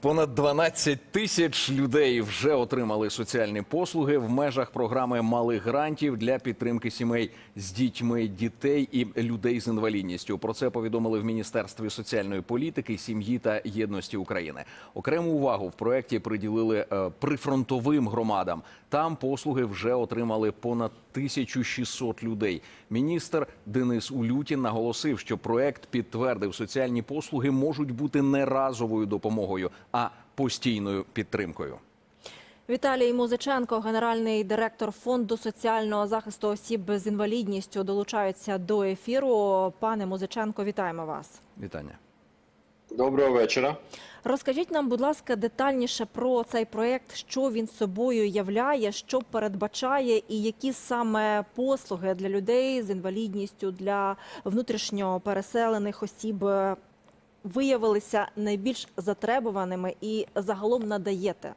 Понад 12 тисяч людей вже отримали соціальні послуги в межах програми малих грантів для підтримки сімей з дітьми, дітей і людей з інвалідністю. Про це повідомили в Міністерстві соціальної політики, сім'ї та єдності України. Окрему увагу в проєкті приділили е, прифронтовим громадам. Там послуги вже отримали понад 1600 людей. Міністр Денис Улютін наголосив, що проект підтвердив, соціальні послуги можуть бути не разовою допомогою, а постійною підтримкою. Віталій Музиченко, генеральний директор фонду соціального захисту осіб з інвалідністю, долучаються до ефіру. Пане Музиченко, вітаємо вас. Вітання. Доброго вечора. Розкажіть нам, будь ласка, детальніше про цей проєкт, що він собою являє, що передбачає, і які саме послуги для людей з інвалідністю, для внутрішньо переселених осіб виявилися найбільш затребуваними і загалом надаєте.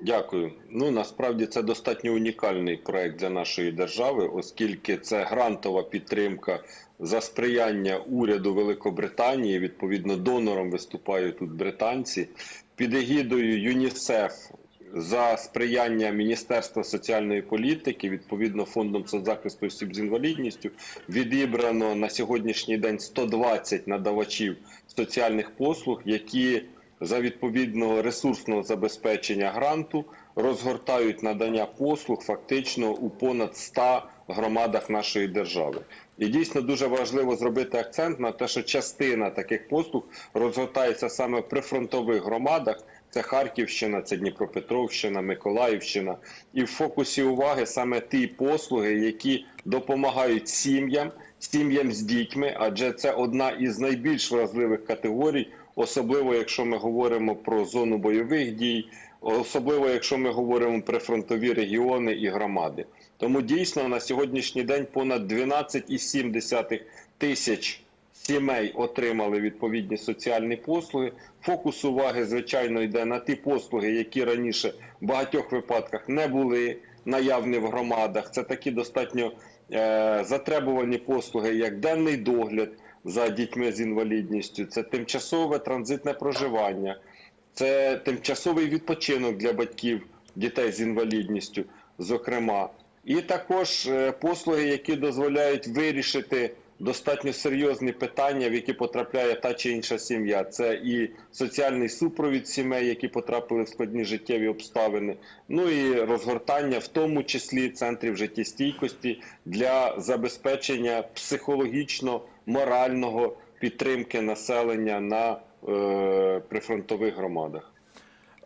Дякую. Ну насправді це достатньо унікальний проект для нашої держави, оскільки це грантова підтримка за сприяння уряду Великобританії. Відповідно, донором виступають тут британці під егідою ЮНІСЕФ. За сприяння Міністерства соціальної політики, відповідно фондом соцзахисту осіб з інвалідністю, відібрано на сьогоднішній день 120 надавачів соціальних послуг, які за відповідного ресурсного забезпечення гранту розгортають надання послуг фактично у понад 100 громадах нашої держави. І дійсно дуже важливо зробити акцент на те, що частина таких послуг розгортається саме в прифронтових громадах. Це Харківщина, це Дніпропетровщина, Миколаївщина. І в фокусі уваги саме ті послуги, які допомагають сім'ям, сім'ям з дітьми, адже це одна із найбільш вразливих категорій, особливо якщо ми говоримо про зону бойових дій, особливо якщо ми говоримо про фронтові регіони і громади. Тому дійсно на сьогоднішній день понад 12,7 тисяч сімей отримали відповідні соціальні послуги. Фокус уваги, звичайно, йде на ті послуги, які раніше в багатьох випадках не були наявні в громадах. Це такі достатньо е, затребувані послуги, як денний догляд за дітьми з інвалідністю, це тимчасове транзитне проживання, це тимчасовий відпочинок для батьків дітей з інвалідністю, зокрема, і також е, послуги, які дозволяють вирішити достатньо серйозні питання, в які потрапляє та чи інша сім'я. Це і соціальний супровід сімей, які потрапили в складні життєві обставини, ну і розгортання, в тому числі центрів життєстійкості для забезпечення психологічно морального підтримки населення на е, прифронтових громадах.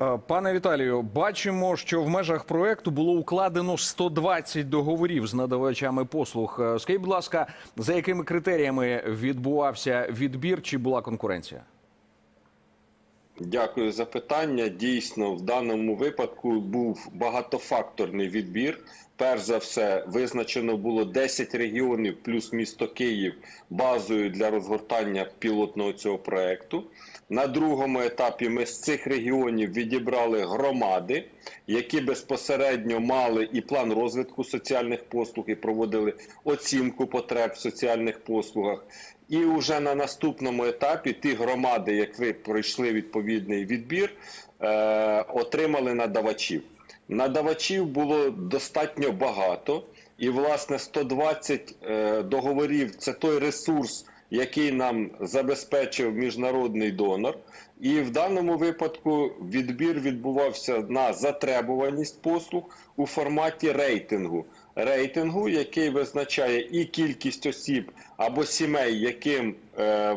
Е, Пане Віталію, бачимо, що в межах проекту було укладено 120 договорів з надавачами послуг. Е, Скажіть, будь ласка, за якими критеріями відбувався відбір чи була конкуренція? Дякую за питання. Дійсно, в даному випадку був багатофакторний відбір. Перш за все, визначено було 10 регіонів плюс місто Київ базою для розгортання пілотного цього проекту. На другому етапі ми з цих регіонів відібрали громади, які безпосередньо мали і план розвитку соціальних послуг, і проводили оцінку потреб в соціальних послугах. І вже на наступному етапі ті громади, які пройшли відповідний відбір, е, отримали надавачів. Надавачів було достатньо багато, і власне 120 е, договорів це той ресурс, який нам забезпечив міжнародний донор. І в даному випадку відбір відбувався на затребуваність послуг у форматі рейтингу. Рейтингу, який визначає і кількість осіб або сімей, яким е,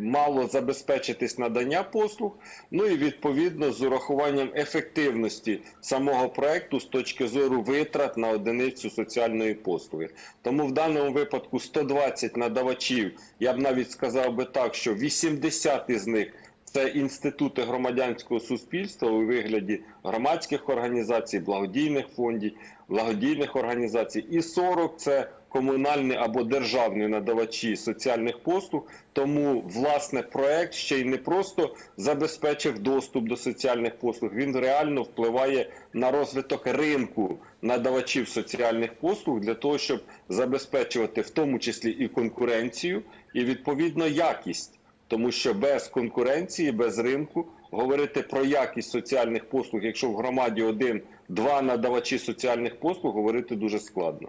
мало забезпечитись надання послуг, ну і відповідно з урахуванням ефективності самого проекту з точки зору витрат на одиницю соціальної послуги. Тому в даному випадку 120 надавачів, я б навіть сказав би так, що 80 із них це інститути громадянського суспільства у вигляді громадських організацій, благодійних фондів, благодійних організацій, і 40 – це комунальні або державні надавачі соціальних послуг. Тому власне проект ще й не просто забезпечив доступ до соціальних послуг. Він реально впливає на розвиток ринку надавачів соціальних послуг для того, щоб забезпечувати в тому числі і конкуренцію, і відповідно якість тому що без конкуренції, без ринку говорити про якість соціальних послуг, якщо в громаді один-два надавачі соціальних послуг, говорити дуже складно.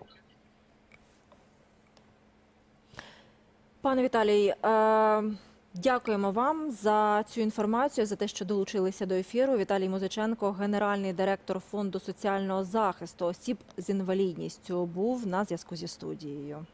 Пане Віталій, е, дякуємо вам за цю інформацію, за те, що долучилися до ефіру. Віталій Музиченко, генеральний директор фонду соціального захисту осіб з інвалідністю, був на зв'язку зі студією.